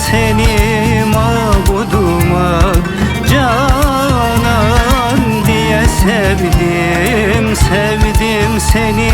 seni mabuduma Canan diye sevdim Sevdim seni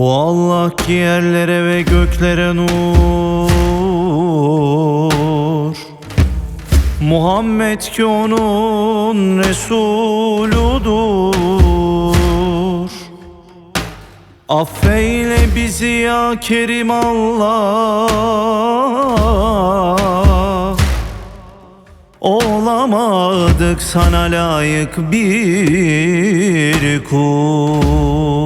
O Allah ki yerlere ve göklere nur. Muhammed ki onun Resuludur. Affeyle bizi ya Kerim Allah. Olamadık sana layık bir kul.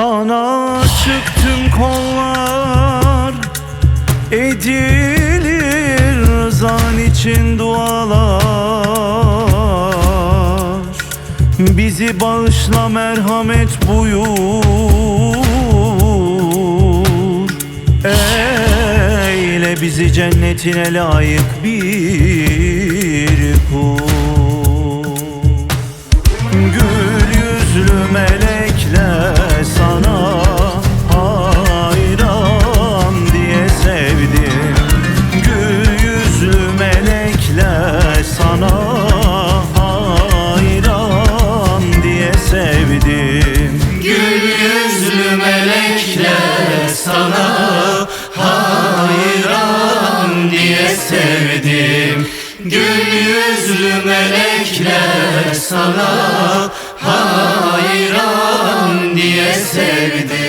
Sana çıktım kollar Edilir zan için dualar. Bizi bağışla merhamet buyur. Eyle bizi cennetine layık bir sevdim. Gül yüzlü melekler sana hayran diye sevdim.